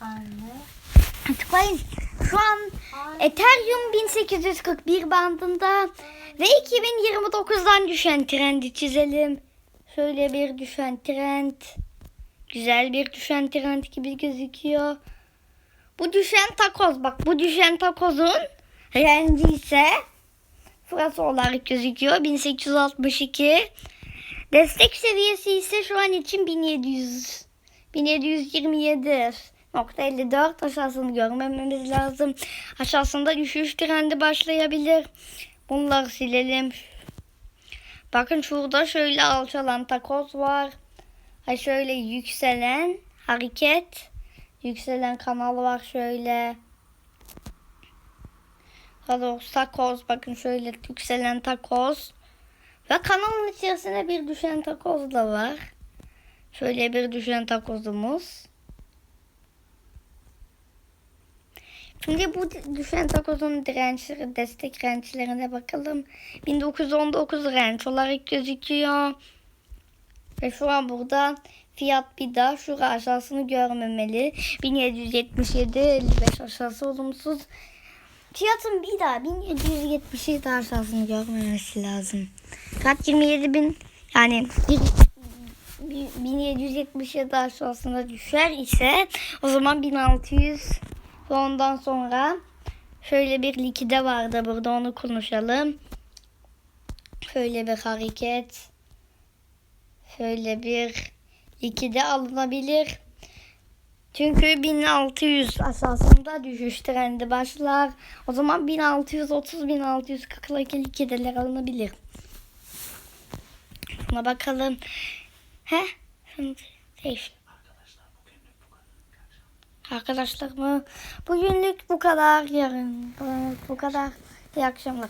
Anne. Tıklayın. Şu an Ethereum 1841 bandında ve 2029'dan düşen trendi çizelim. Şöyle bir düşen trend. Güzel bir düşen trend gibi gözüküyor. Bu düşen takoz bak bu düşen takozun rengi ise burası olarak gözüküyor 1862. Destek seviyesi ise şu an için 1700 1727 nokta 54 aşağısını görmememiz lazım. Aşağısında düşüş trendi başlayabilir. Bunları silelim. Bakın şurada şöyle alçalan takoz var. Ha şöyle yükselen hareket. Yükselen kanal var şöyle. Daha takoz bakın şöyle yükselen takoz. Ve kanalın içerisinde bir düşen takoz da var. Şöyle bir düşen takozumuz. Şimdi bu düşen takozun dirençleri, destek dirençlerine bakalım. 1919 direnç olarak gözüküyor. Ve şu an burada fiyat bir daha şura aşağısını görmemeli. 1777 55 aşağısı olumsuz. Fiyatın bir daha 1777 aşağısını görmemesi lazım. Kat 27 bin yani bir 1777 aşağısına düşer ise o zaman 1600 ve ondan sonra şöyle bir likide vardı burada onu konuşalım. Şöyle bir hareket. Şöyle bir likide alınabilir. Çünkü 1600 aşağısında düşüş trendi başlar. O zaman 1630-1640'lık likideler alınabilir. Buna bakalım. He? Değiş. Arkadaşlar mı? Bugünlük bu kadar. Yarın bu kadar. İyi akşamlar.